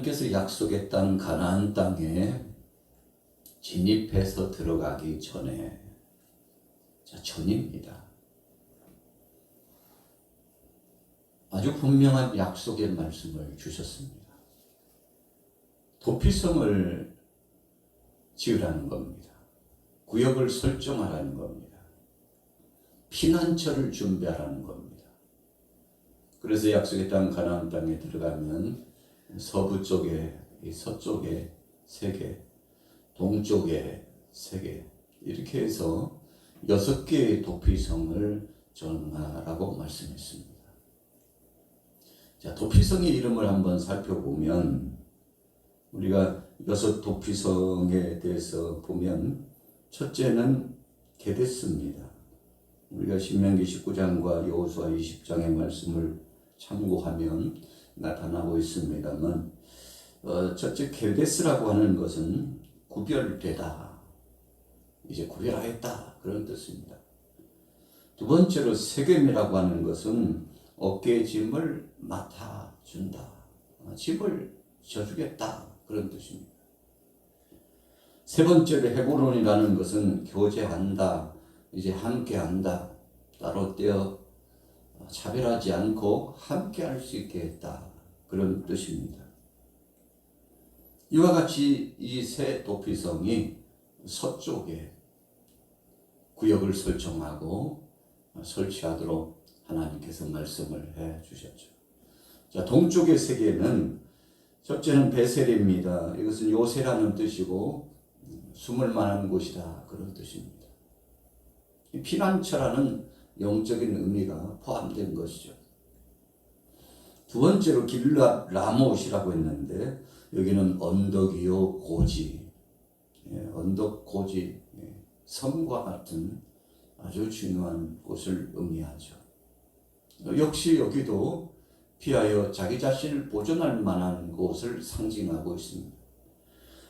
하나님께서 약속했던 가나안 땅에 진입해서 들어가기 전에 자 전입니다. 아주 분명한 약속의 말씀을 주셨습니다. 도피성을 지으라는 겁니다. 구역을 설정하라는 겁니다. 피난처를 준비하라는 겁니다. 그래서 약속의 땅 가나안 땅에 들어가면 서부 쪽에 이 서쪽에 세 개, 동쪽에 세 개, 이렇게 해서 여섯 개의 도피성을 정하라고 말씀했습니다. 자, 도피성의 이름을 한번 살펴보면 우리가 여섯 도피성에 대해서 보면 첫째는 게데스입니다. 우리가 신명기 19장과 여호수아 20장의 말씀을 참고하면 나타나고 있습니다만 어, 첫째 게데스라고 하는 것은 구별되다. 이제 구별하였다. 그런 뜻입니다. 두 번째로 세겜이라고 하는 것은 어깨의 짐을 맡아준다. 어, 짐을 져주겠다. 그런 뜻입니다. 세 번째로 헤브론이라는 것은 교제한다. 이제 함께한다. 따로 떼어 차별하지 않고 함께 할 수 있게 했다. 그런 뜻입니다. 이와 같이 이세 도피성이 서쪽에 구역을 설정하고 설치하도록 하나님께서 말씀을 해 주셨죠. 자, 동쪽의 세계는 첫째는 베셀입니다. 이것은 요새라는 뜻이고 숨을 만한 곳이다 그런 뜻입니다. 피난처라는 영적인 의미가 포함된 것이죠. 두 번째로 길라 라못이라고 했는데 여기는 언덕이요 고지, 예, 언덕 고지, 예, 섬과 같은 아주 중요한 곳을 의미하죠. 역시 여기도 피하여 자기 자신을 보존할 만한 곳을 상징하고 있습니다.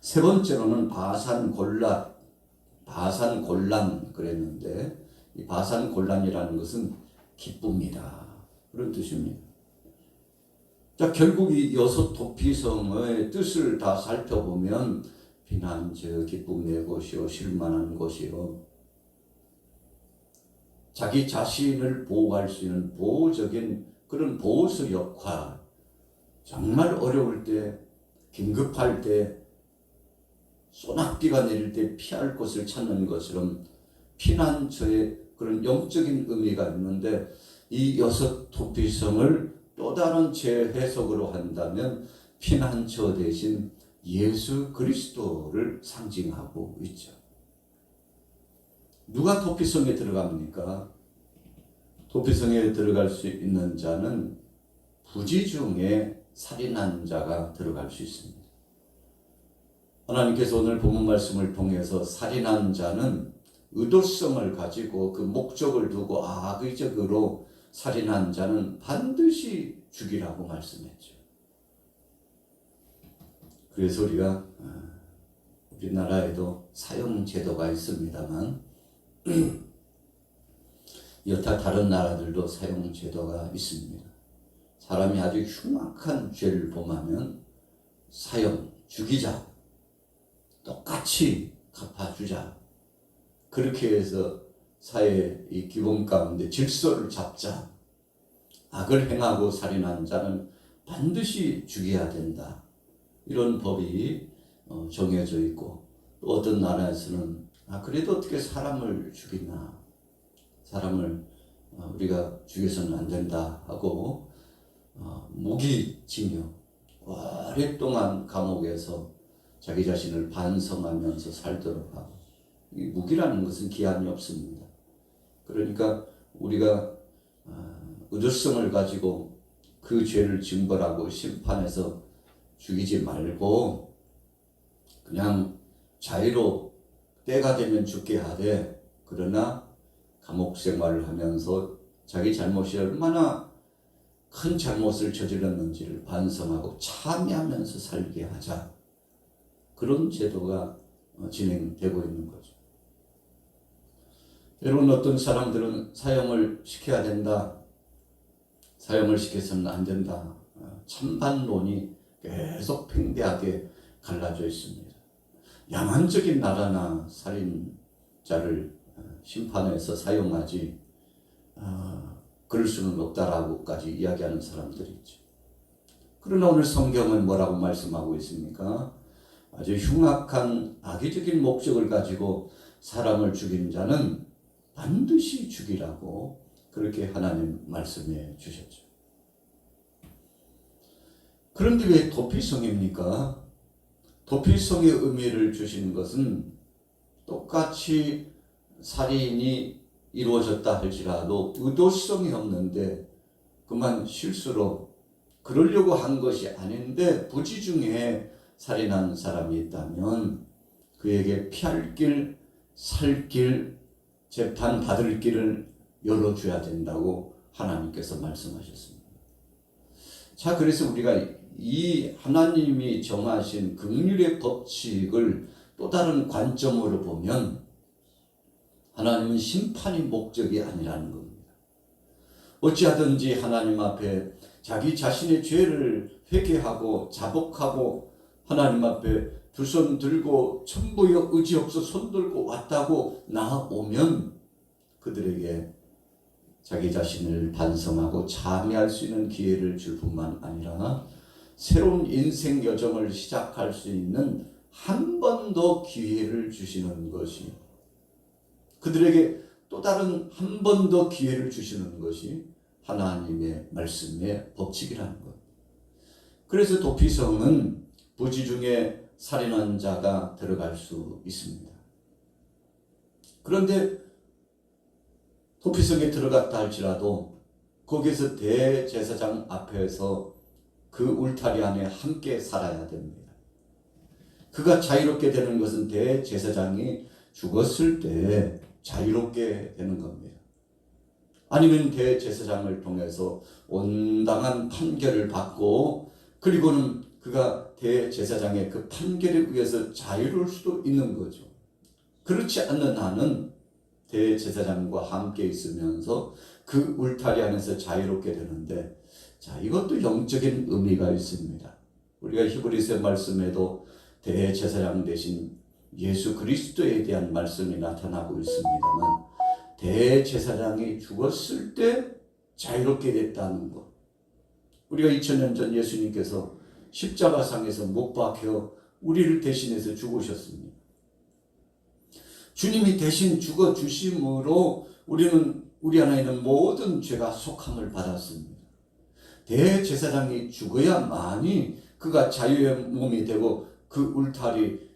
세 번째로는 바산 골라, 바산 골란 그랬는데 이 바산 골란이라는 것은 기쁨이다. 그런 뜻입니다. 자 결국 이 여섯 도피성의 뜻을 다 살펴보면 비난저 기쁨의 곳이요 실만한 곳이요. 자기 자신을 보호할 수 있는 보호적인 그런 보호서 역할. 정말 어려울 때 긴급할 때 소낙비가 내릴 때 피할 곳을 찾는 것처럼 피난처의 그런 영적인 의미가 있는데 이 여섯 도피성을 또 다른 재해석으로 한다면 피난처 대신 예수 그리스도를 상징하고 있죠. 누가 도피성에 들어갑니까? 도피성에 들어갈 수 있는 자는 부지 중에 살인한 자가 들어갈 수 있습니다. 하나님께서 오늘 본문 말씀을 통해서 살인한 자는 의도성을 가지고 그 목적을 두고 악의적으로 살인한 자는 반드시 죽이라고 말씀했죠. 그래서 우리가 어, 우리나라에도 사형 제도가 있습니다만 여타 다른 나라들도 사형 제도가 있습니다. 사람이 아주 흉악한 죄를 범하면 사형 죽이자 똑같이 갚아주자 그렇게 해서 사회의 이 기본 가운데 질서를 잡자. 악을 행하고 살인한 자는 반드시 죽여야 된다. 이런 법이 어, 정해져 있고 또 어떤 나라에서는 아 그래도 어떻게 사람을 죽이나 사람을 어, 우리가 죽여서는 안 된다 하고 어, 무기징역 오랫동안 감옥에서 자기 자신을 반성하면서 살도록 하고 이 무기라는 것은 기한이 없습니다. 그러니까 우리가 의도성을 가지고 그 죄를 증벌하고 심판해서 죽이지 말고 그냥 자유로 때가 되면 죽게 하되 그러나 감옥 생활을 하면서 자기 잘못이 얼마나 큰 잘못을 저질렀는지를 반성하고 참여하면서 살게 하자. 그런 제도가 진행되고 있는 거죠. 여러분 어떤 사람들은 사형을 시켜야 된다. 사형을 시켜서는 안 된다. 찬반론이 계속 팽대하게 갈라져 있습니다. 야만적인 나라나 살인자를 어, 심판해서 사용하지 어, 그럴 수는 없다라고까지 이야기하는 사람들이 있죠. 그러나 오늘 성경은 뭐라고 말씀하고 있습니까? 아주 흉악한 악의적인 목적을 가지고 사람을 죽인 자는 반드시 죽이라고 그렇게 하나님 말씀해 주셨죠. 그런데 왜 도피성입니까? 도피성의 의미를 주신 것은 똑같이 살인이 이루어졌다 할지라도 의도성이 없는데 그만 실수로 그러려고 한 것이 아닌데 부지 중에 살인한 사람이 있다면 그에게 피할 길, 살 길, 재판 받을 길을 열어줘야 된다고 하나님께서 말씀하셨습니다. 자, 그래서 우리가 이 하나님이 정하신 긍휼의 법칙을 또 다른 관점으로 보면 하나님은 심판이 목적이 아니라는 겁니다. 어찌하든지 하나님 앞에 자기 자신의 죄를 회개하고 자복하고 하나님 앞에 두 손 들고 천부여 의지 없어 손 들고 왔다고 나오면 그들에게 자기 자신을 반성하고 참여할 수 있는 기회를 줄 뿐만 아니라 새로운 인생 여정을 시작할 수 있는 한 번 더 기회를 주시는 것이 그들에게 또 다른 한 번 더 기회를 주시는 것이 하나님의 말씀의 법칙이라는 것. 그래서 도피성은 부지 중에 살인한 자가 들어갈 수 있습니다. 그런데 도피성에 들어갔다 할지라도 거기에서 대제사장 앞에서 그 울타리 안에 함께 살아야 됩니다. 그가 자유롭게 되는 것은 대제사장이 죽었을 때 자유롭게 되는 겁니다. 아니면 대제사장을 통해서 온당한 판결을 받고 그리고는 그가 대제사장의 그 판결에 의해서 자유로울 수도 있는 거죠. 그렇지 않는 한은 대제사장과 함께 있으면서 그 울타리 안에서 자유롭게 되는데 자 이것도 영적인 의미가 있습니다. 우리가 히브리서 말씀에도 대제사장 대신 예수 그리스도에 대한 말씀이 나타나고 있습니다만 대제사장이 죽었을 때 자유롭게 됐다는 것. 우리가 2000년 전 예수님께서 십자가상에서 못 박혀 우리를 대신해서 죽으셨습니다. 주님이 대신 죽어 주심으로 우리는 우리 안에 있는 모든 죄가 속함을 받았습니다. 대제사장이 죽어야만이 그가 자유의 몸이 되고 그 울타리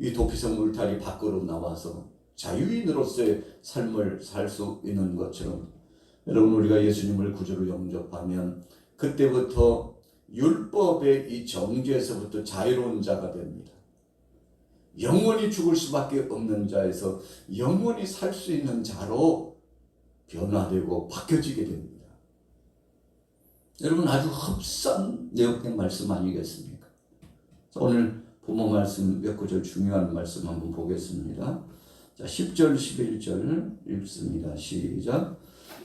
이 도피성 울타리 밖으로 나와서 자유인으로서의 삶을 살 수 있는 것처럼 여러분 우리가 예수님을 구주로 영접하면 그때부터 율법의 이 정죄에서부터 자유로운 자가 됩니다. 영원히 죽을 수밖에 없는 자에서 영원히 살 수 있는 자로 변화되고 바뀌어지게 됩니다. 여러분 아주 흡사한 내용의 말씀 아니겠습니까? 오늘 부모 말씀 몇 구절 중요한 말씀 한번 보겠습니다. 자, 10절 11절 읽습니다. 시작.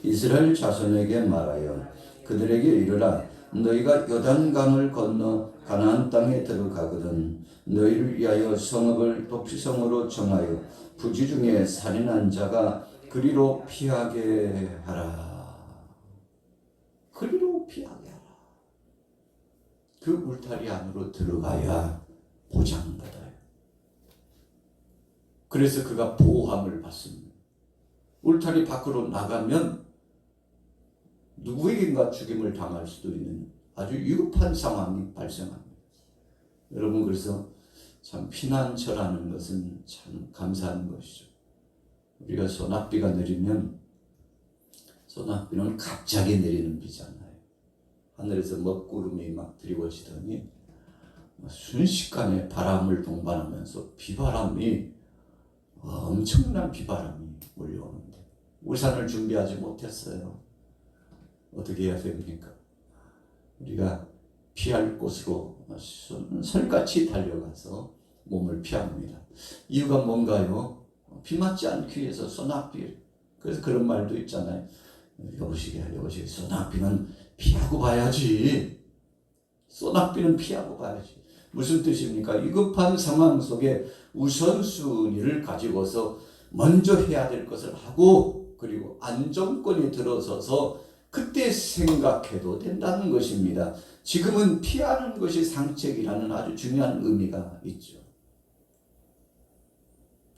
이스라엘 자손에게 말하여 그들에게 이르라 너희가 요단강을 건너 가나안 땅에 들어가거든 너희를 위하여 성읍을 도피성으로 정하여 부지 중에 살인한 자가 그리로 피하게 하라. 그리로 피하게 하라. 그 울타리 안으로 들어가야 보장받아요. 그래서 그가 보호함을 받습니다. 울타리 밖으로 나가면 누구에겐가 죽임을 당할 수도 있는 아주 위급한 상황이 발생합니다. 여러분 그래서 참 피난처라는 것은 참 감사한 것이죠. 우리가 소낙비가 내리면 소낙비는 갑자기 내리는 비잖아요. 하늘에서 먹구름이 막 드리워지더니 순식간에 바람을 동반하면서 비바람이 엄청난 비바람이 몰려오는데 우산을 준비하지 못했어요. 어떻게 해야 됩니까? 우리가 피할 곳으로 설같이 달려가서 몸을 피합니다. 이유가 뭔가요? 비 맞지 않기 위해서 소낙비. 그래서 그런 말도 있잖아요. 여보시게, 여보시게, 소낙비는 피하고 봐야지. 소낙비는 피하고 가야지. 무슨 뜻입니까? 위급한 상황 속에 우선순위를 가지고서 먼저 해야 될 것을 하고 그리고 안정권이 들어서서 그때 생각해도 된다는 것입니다. 지금은 피하는 것이 상책이라는 아주 중요한 의미가 있죠.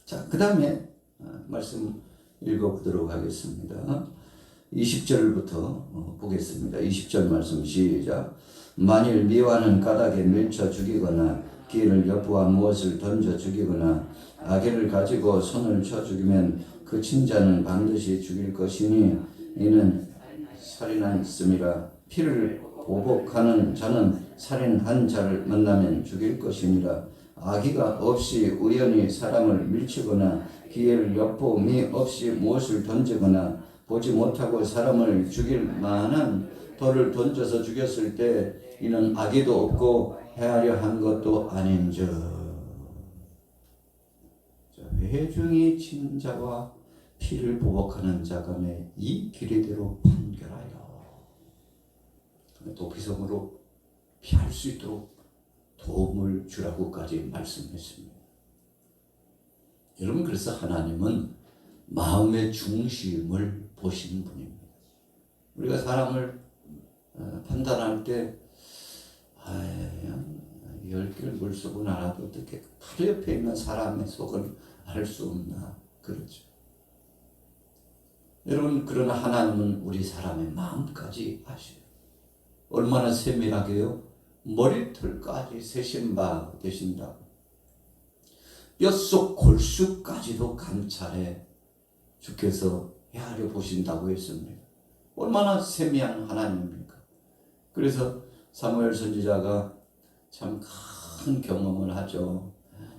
자, 그 다음에 말씀 읽어보도록 하겠습니다. 20절부터 어, 보겠습니다. 20절 말씀 시작. 만일 미화는 까닭에 밀쳐 죽이거나 기를 여부와 무엇을 던져 죽이거나 아기를 가지고 손을 쳐 죽이면 그 친자는 반드시 죽일 것이니 이는 살인하였음이라 피를 보복하는 자는 살인한 자를 만나면 죽일 것이니라 아기가 없이 우연히 사람을 밀치거나 기회를 엿보미 없이 무엇을 던지거나 보지 못하고 사람을 죽일 만한 돌을 던져서 죽였을 때 이는 악의도 없고 헤아려 한 것도 아닌즉 회중이 친자와 피를 보복하는 자 간에 이 길이대로 판결하여 도피성으로 피할 수 있도록 도움을 주라고까지 말씀했습니다. 여러분 그래서 하나님은 마음의 중심을 보시는 분입니다. 우리가 사람을 어, 판단할 때 열 개를 물속은 알아도 어떻게 바로 옆에 있는 사람의 속을 알수 없나 그렇죠. 여러분 그러나 하나님은 우리 사람의 마음까지 아셔요. 얼마나 세밀하게요? 머리털까지 세신 바 되신다고. 뼛속 골수까지도 감찰해 주께서 헤아려 보신다고 했습니다. 얼마나 세미한 하나님입니까? 그래서 사무엘 선지자가 참 큰 경험을 하죠.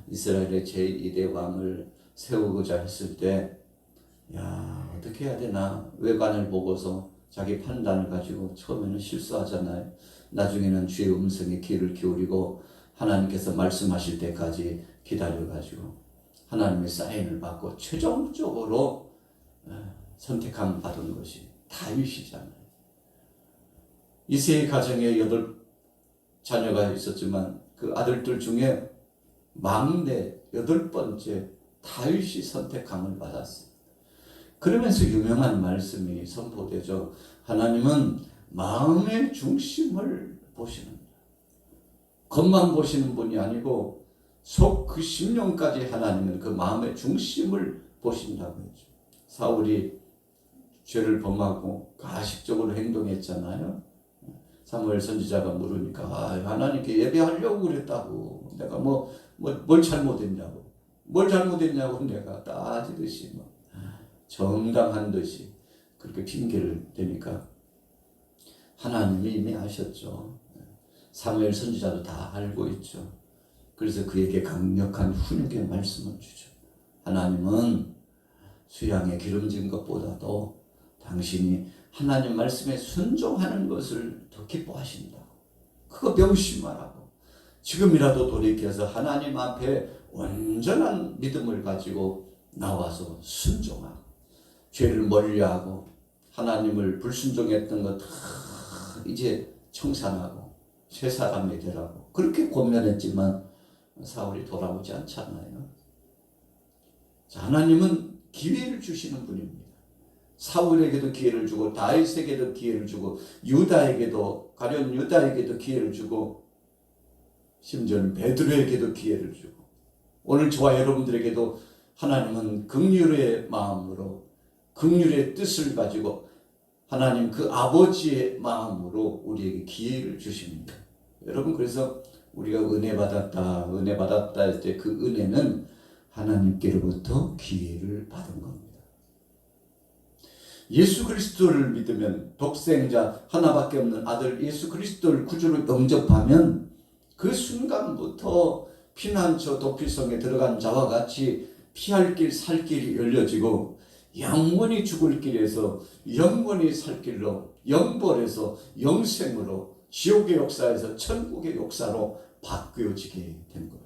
이스라엘의 제1대 왕을 세우고자 했을 때, 야, 어떻게 해야 되나? 외관을 보고서 자기 판단을 가지고 처음에는 실수하잖아요. 나중에는 주의 음성에 귀를 기울이고 하나님께서 말씀하실 때까지 기다려가지고 하나님의 사인을 받고 최종적으로 어, 선택함 받은 것이 다윗이잖아요. 이세의 가정에 여덟 자녀가 있었지만 그 아들들 중에 막내 여덟 번째 다윗이 선택함을 받았어요. 그러면서 유명한 말씀이 선포되죠. 하나님은 마음의 중심을 보시는 겉만 보시는 분이 아니고 속 그 심령까지 하나님은 그 마음의 중심을 보신다고 했죠. 사울이 죄를 범하고 가식적으로 행동했잖아요. 사무엘 선지자가 물으니까 아, 하나님께 예배하려고 그랬다고 내가 뭐뭘 잘못했냐고 뭘 잘못했냐고 내가 따지듯이 뭐 정당한 듯이 그렇게 핑계를 대니까 하나님이 이미 아셨죠. 사무엘 선지자도 다 알고 있죠. 그래서 그에게 강력한 훈육의 말씀을 주죠. 하나님은 수양에 기름진 것보다도 당신이 하나님 말씀에 순종하는 것을 더 기뻐하신다. 그거 명심하라고. 지금이라도 돌이켜서 하나님 앞에 온전한 믿음을 가지고 나와서 순종하고 죄를 멀리하고 하나님을 불순종했던 것 다 이제 청산하고 새 사람이 되라고 그렇게 고면했지만 사울이 돌아오지 않잖아요. 자, 하나님은 기회를 주시는 분입니다. 사울에게도 기회를 주고 다윗에게도 기회를 주고 유다에게도 가련 유다에게도 기회를 주고 심지어는 베드로에게도 기회를 주고 오늘 저와 여러분들에게도 하나님은 극률의 마음으로 극률의 뜻을 가지고 하나님 그 아버지의 마음으로 우리에게 기회를 주십니다. 여러분 그래서 우리가 은혜 받았다 은혜 받았다 할 때 그 은혜는 하나님께로부터 기회를 받은 겁니다. 예수 그리스도를 믿으면 독생자 하나밖에 없는 아들 예수 그리스도를 구주로 영접하면 그 순간부터 피난처 도피성에 들어간 자와 같이 피할 길 살 길이 열려지고 영원히 죽을 길에서 영원히 살 길로 영벌에서 영생으로 지옥의 역사에서 천국의 역사로 바뀌어지게 된 거죠.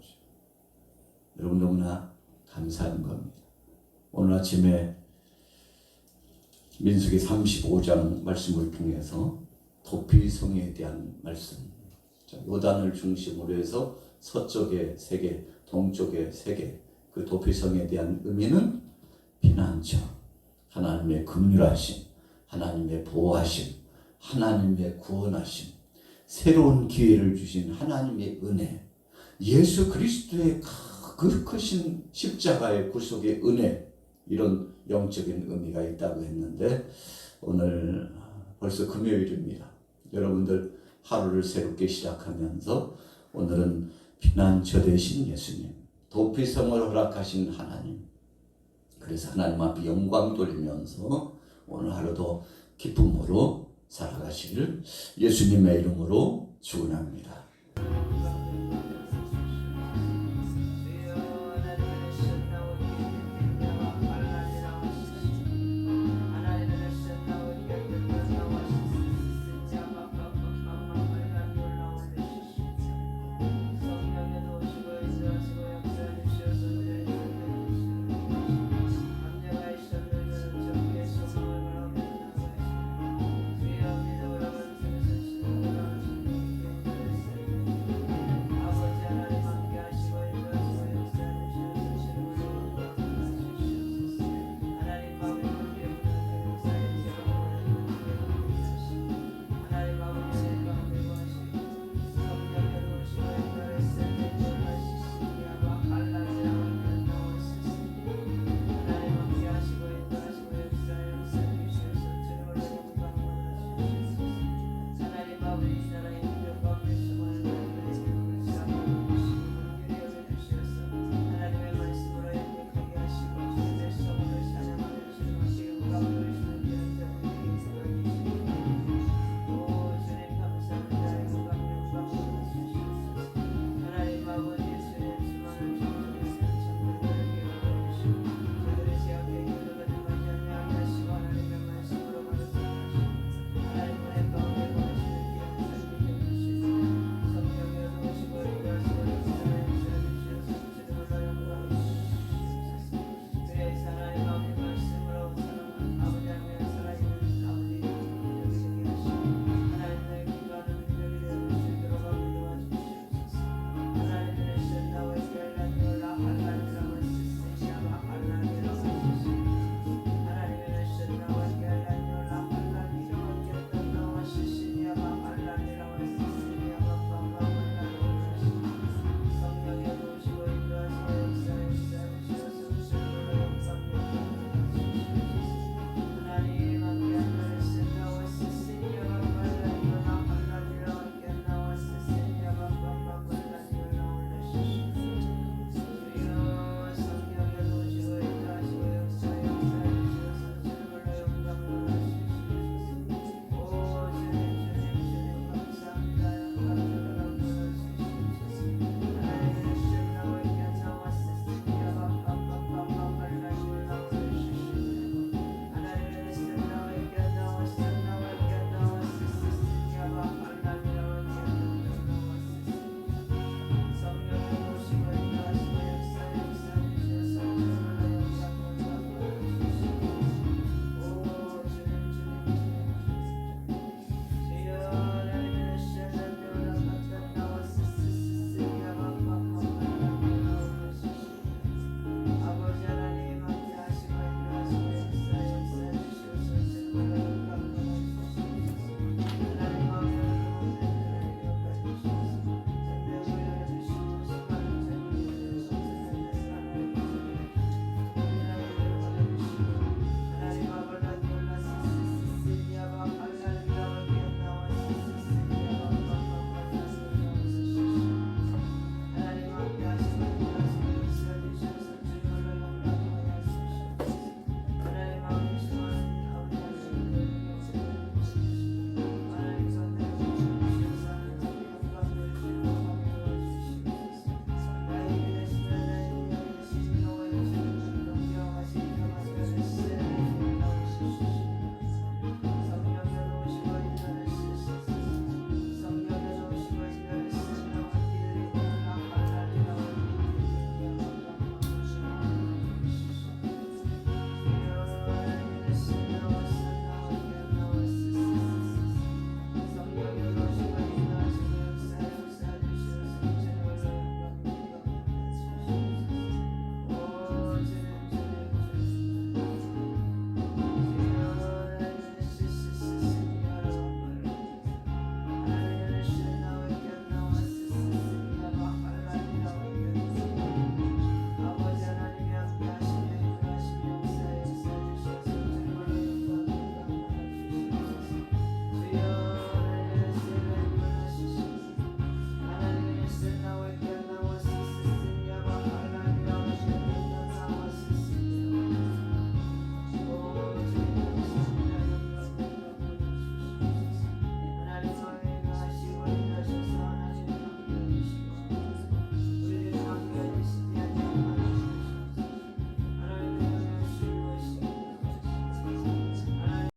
여러분 너무나 감사한 겁니다. 오늘 아침에 민수기 35장 말씀을 통해서 도피성에 대한 말씀 자, 요단을 중심으로 해서 서쪽의 세계, 동쪽의 세계, 그 도피성에 대한 의미는 피난처, 하나님의 긍휼하심, 하나님의 보호하심, 하나님의 구원하심, 새로운 기회를 주신 하나님의 은혜, 예수 그리스도의 그 크신 십자가의 구속의 은혜, 이런 영적인 의미가 있다고 했는데, 오늘 벌써 금요일입니다. 여러분들 하루를 새롭게 시작하면서 오늘은 피난처 되신 예수님, 도피성을 허락하신 하나님, 그래서 하나님 앞에 영광 돌리면서 오늘 하루도 기쁨으로 살아가시기를 예수님의 이름으로 축원합니다.